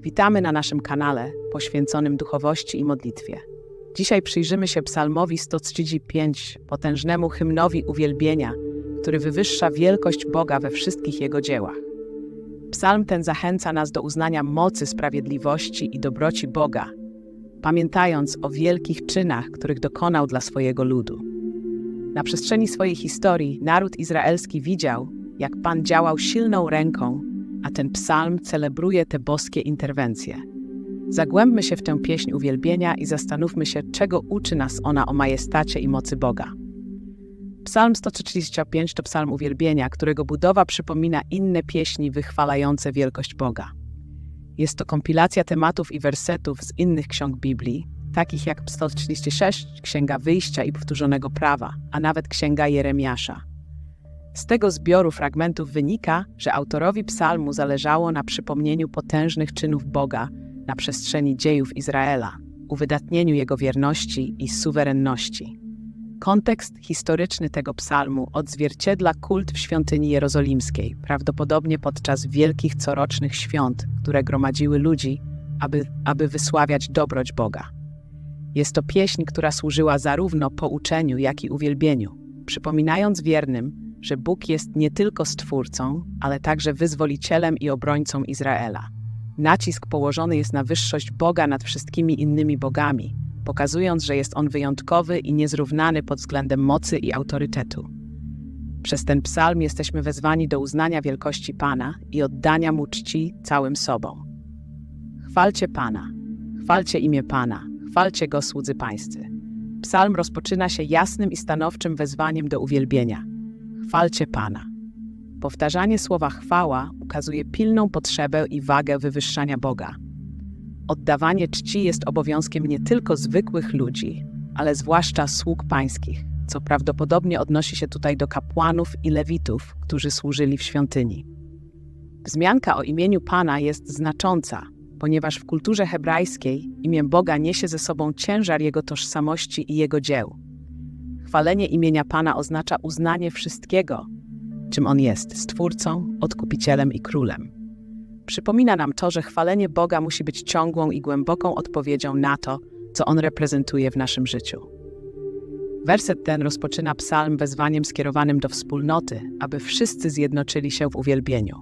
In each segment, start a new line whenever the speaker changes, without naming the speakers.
Witamy na naszym kanale poświęconym duchowości i modlitwie. Dzisiaj przyjrzymy się Psalmowi 135, potężnemu hymnowi uwielbienia, który wywyższa wielkość Boga we wszystkich jego dziełach. Psalm ten zachęca nas do uznania mocy sprawiedliwości i dobroci Boga, pamiętając o wielkich czynach, których dokonał dla swojego ludu. Na przestrzeni swojej historii naród izraelski widział, jak Pan działał silną ręką, a ten psalm celebruje te boskie interwencje. Zagłębmy się w tę pieśń uwielbienia i zastanówmy się, czego uczy nas ona o majestacie i mocy Boga. Psalm 135 to psalm uwielbienia, którego budowa przypomina inne pieśni wychwalające wielkość Boga. Jest to kompilacja tematów i wersetów z innych ksiąg Biblii, takich jak 136, Księga Wyjścia i Powtórzonego Prawa, a nawet Księga Jeremiasza. Z tego zbioru fragmentów wynika, że autorowi psalmu zależało na przypomnieniu potężnych czynów Boga na przestrzeni dziejów Izraela, uwydatnieniu jego wierności i suwerenności. Kontekst historyczny tego psalmu odzwierciedla kult w świątyni jerozolimskiej, prawdopodobnie podczas wielkich corocznych świąt, które gromadziły ludzi, aby, aby wysławiać dobroć Boga. Jest to pieśń, która służyła zarówno pouczeniu, jak i uwielbieniu, przypominając wiernym, że Bóg jest nie tylko stwórcą, ale także wyzwolicielem i obrońcą Izraela. Nacisk położony jest na wyższość Boga nad wszystkimi innymi bogami, pokazując, że jest on wyjątkowy i niezrównany pod względem mocy i autorytetu. Przez ten psalm jesteśmy wezwani do uznania wielkości Pana i oddania mu czci całym sobą. Chwalcie Pana, chwalcie imię Pana, chwalcie go słudzy pańscy. Psalm rozpoczyna się jasnym i stanowczym wezwaniem do uwielbienia. Chwalcie Pana. Powtarzanie słowa chwała ukazuje pilną potrzebę i wagę wywyższania Boga. Oddawanie czci jest obowiązkiem nie tylko zwykłych ludzi, ale zwłaszcza sług pańskich, co prawdopodobnie odnosi się tutaj do kapłanów i lewitów, którzy służyli w świątyni. Wzmianka o imieniu Pana jest znacząca, ponieważ w kulturze hebrajskiej imię Boga niesie ze sobą ciężar jego tożsamości i jego dzieł. Chwalenie imienia Pana oznacza uznanie wszystkiego, czym On jest stwórcą, odkupicielem i królem. Przypomina nam to, że chwalenie Boga musi być ciągłą i głęboką odpowiedzią na to, co On reprezentuje w naszym życiu. Werset ten rozpoczyna psalm wezwaniem skierowanym do wspólnoty, aby wszyscy zjednoczyli się w uwielbieniu.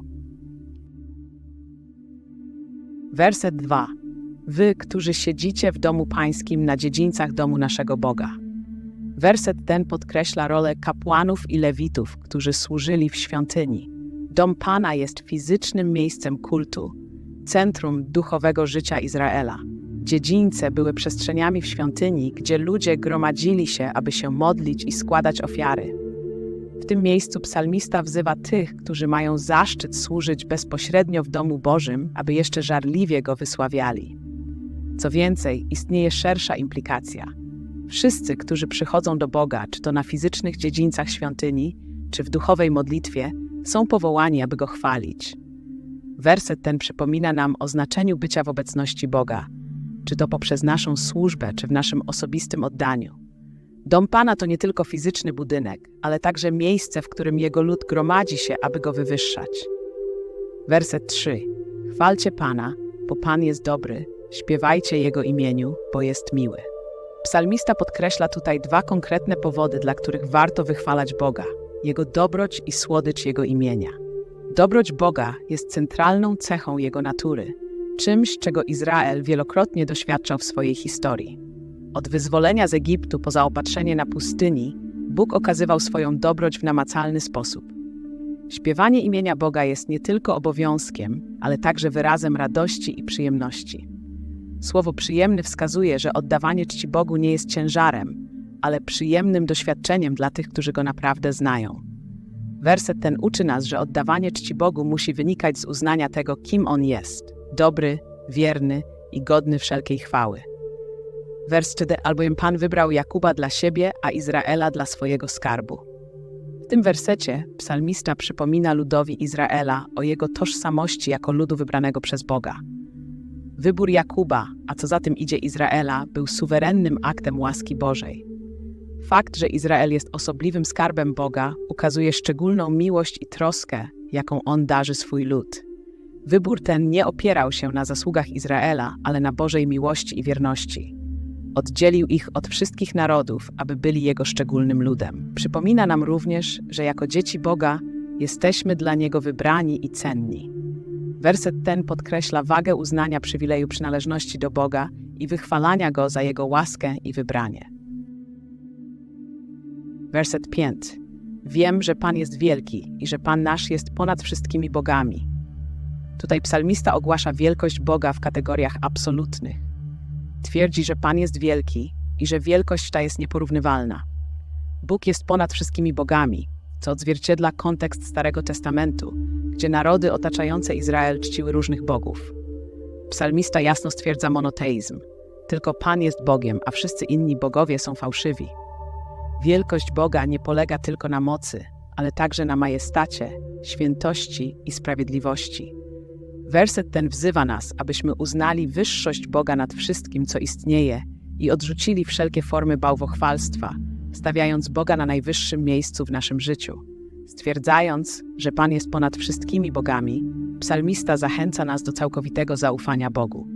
Werset 2. Wy, którzy siedzicie w domu pańskim na dziedzińcach domu naszego Boga. Werset ten podkreśla rolę kapłanów i lewitów, którzy służyli w świątyni. Dom Pana jest fizycznym miejscem kultu, centrum duchowego życia Izraela. Dziedzińce były przestrzeniami w świątyni, gdzie ludzie gromadzili się, aby się modlić i składać ofiary. W tym miejscu psalmista wzywa tych, którzy mają zaszczyt służyć bezpośrednio w domu Bożym, aby jeszcze żarliwie go wysławiali. Co więcej, istnieje szersza implikacja. Wszyscy, którzy przychodzą do Boga, czy to na fizycznych dziedzińcach świątyni, czy w duchowej modlitwie, są powołani, aby go chwalić. Werset ten przypomina nam o znaczeniu bycia w obecności Boga, czy to poprzez naszą służbę, czy w naszym osobistym oddaniu. Dom Pana to nie tylko fizyczny budynek, ale także miejsce, w którym Jego lud gromadzi się, aby Go wywyższać. Werset 3. Chwalcie Pana, bo Pan jest dobry, śpiewajcie Jego imieniu, bo jest miły. Psalmista podkreśla tutaj dwa konkretne powody, dla których warto wychwalać Boga: Jego dobroć i słodycz Jego imienia. Dobroć Boga jest centralną cechą Jego natury, czymś, czego Izrael wielokrotnie doświadczał w swojej historii. Od wyzwolenia z Egiptu po zaopatrzenie na pustyni, Bóg okazywał swoją dobroć w namacalny sposób. Śpiewanie imienia Boga jest nie tylko obowiązkiem, ale także wyrazem radości i przyjemności. Słowo przyjemny wskazuje, że oddawanie czci Bogu nie jest ciężarem, ale przyjemnym doświadczeniem dla tych, którzy go naprawdę znają. Werset ten uczy nas, że oddawanie czci Bogu musi wynikać z uznania tego, kim On jest dobry, wierny i godny wszelkiej chwały. Wers 4, albowiem Pan wybrał Jakuba dla siebie, a Izraela dla swojego skarbu. W tym wersecie psalmista przypomina ludowi Izraela o jego tożsamości jako ludu wybranego przez Boga. Wybór Jakuba, a co za tym idzie Izraela, był suwerennym aktem łaski Bożej. Fakt, że Izrael jest osobliwym skarbem Boga, ukazuje szczególną miłość i troskę, jaką on darzy swój lud. Wybór ten nie opierał się na zasługach Izraela, ale na Bożej miłości i wierności. Oddzielił ich od wszystkich narodów, aby byli Jego szczególnym ludem. Przypomina nam również, że jako dzieci Boga jesteśmy dla Niego wybrani i cenni. Werset ten podkreśla wagę uznania przywileju przynależności do Boga i wychwalania Go za Jego łaskę i wybranie. Werset 5. Wiem, że Pan jest wielki i że Pan nasz jest ponad wszystkimi bogami. Tutaj psalmista ogłasza wielkość Boga w kategoriach absolutnych. Twierdzi, że Pan jest wielki i że wielkość ta jest nieporównywalna. Bóg jest ponad wszystkimi bogami, co odzwierciedla kontekst Starego Testamentu, gdzie narody otaczające Izrael czciły różnych bogów. Psalmista jasno stwierdza monoteizm. Tylko Pan jest Bogiem, a wszyscy inni bogowie są fałszywi. Wielkość Boga nie polega tylko na mocy, ale także na majestacie, świętości i sprawiedliwości. Werset ten wzywa nas, abyśmy uznali wyższość Boga nad wszystkim, co istnieje i odrzucili wszelkie formy bałwochwalstwa, stawiając Boga na najwyższym miejscu w naszym życiu. Stwierdzając, że Pan jest ponad wszystkimi bogami, psalmista zachęca nas do całkowitego zaufania Bogu.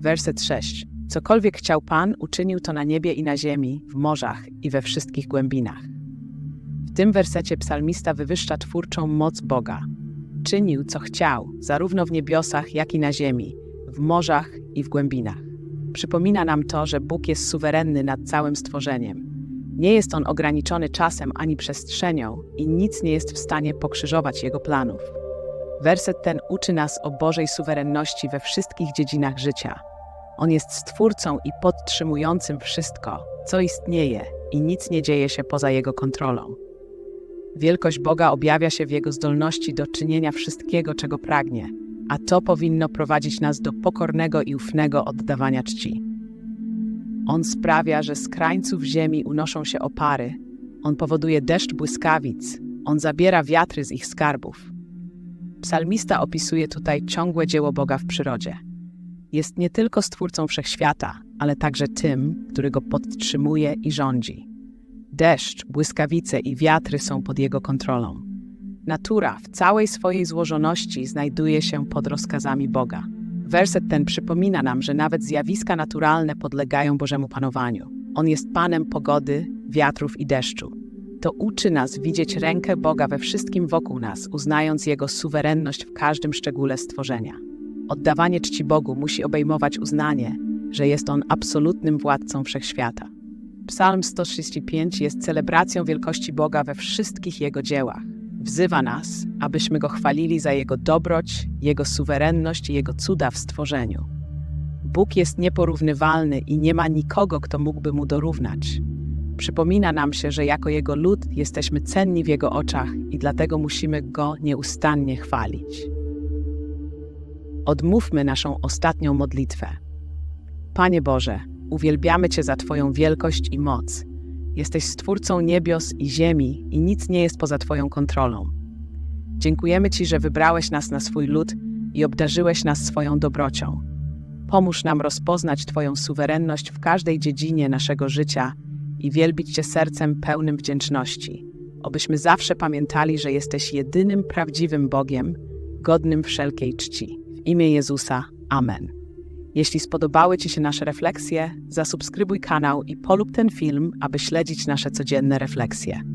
Werset 6. Cokolwiek chciał Pan, uczynił to na niebie i na ziemi, w morzach i we wszystkich głębinach. W tym wersecie psalmista wywyższa twórczą moc Boga. Czynił, co chciał, zarówno w niebiosach, jak i na ziemi, w morzach i w głębinach. Przypomina nam to, że Bóg jest suwerenny nad całym stworzeniem. Nie jest on ograniczony czasem ani przestrzenią i nic nie jest w stanie pokrzyżować jego planów. Werset ten uczy nas o Bożej suwerenności we wszystkich dziedzinach życia. On jest stwórcą i podtrzymującym wszystko, co istnieje i nic nie dzieje się poza jego kontrolą. Wielkość Boga objawia się w jego zdolności do czynienia wszystkiego, czego pragnie, a to powinno prowadzić nas do pokornego i ufnego oddawania czci. On sprawia, że z krańców ziemi unoszą się opary, on powoduje deszcz błyskawic, on zabiera wiatry z ich skarbów. Psalmista opisuje tutaj ciągłe dzieło Boga w przyrodzie. Jest nie tylko stwórcą wszechświata, ale także tym, który go podtrzymuje i rządzi. Deszcz, błyskawice i wiatry są pod jego kontrolą. Natura w całej swojej złożoności znajduje się pod rozkazami Boga. Werset ten przypomina nam, że nawet zjawiska naturalne podlegają Bożemu panowaniu. On jest Panem pogody, wiatrów i deszczu. To uczy nas widzieć rękę Boga we wszystkim wokół nas, uznając Jego suwerenność w każdym szczególe stworzenia. Oddawanie czci Bogu musi obejmować uznanie, że jest On absolutnym władcą wszechświata. Psalm 135 jest celebracją wielkości Boga we wszystkich Jego dziełach. Wzywa nas, abyśmy Go chwalili za Jego dobroć, Jego suwerenność i Jego cuda w stworzeniu. Bóg jest nieporównywalny i nie ma nikogo, kto mógłby Mu dorównać. Przypomina nam się, że jako Jego lud jesteśmy cenni w Jego oczach i dlatego musimy Go nieustannie chwalić. Odmówmy naszą ostatnią modlitwę. Panie Boże, uwielbiamy Cię za Twoją wielkość i moc. Jesteś stwórcą niebios i ziemi i nic nie jest poza Twoją kontrolą. Dziękujemy Ci, że wybrałeś nas na swój lud i obdarzyłeś nas swoją dobrocią. Pomóż nam rozpoznać Twoją suwerenność w każdej dziedzinie naszego życia i wielbić Cię sercem pełnym wdzięczności, obyśmy zawsze pamiętali, że jesteś jedynym prawdziwym Bogiem, godnym wszelkiej czci. W imię Jezusa. Amen. Jeśli spodobały Ci się nasze refleksje, zasubskrybuj kanał i polub ten film, aby śledzić nasze codzienne refleksje.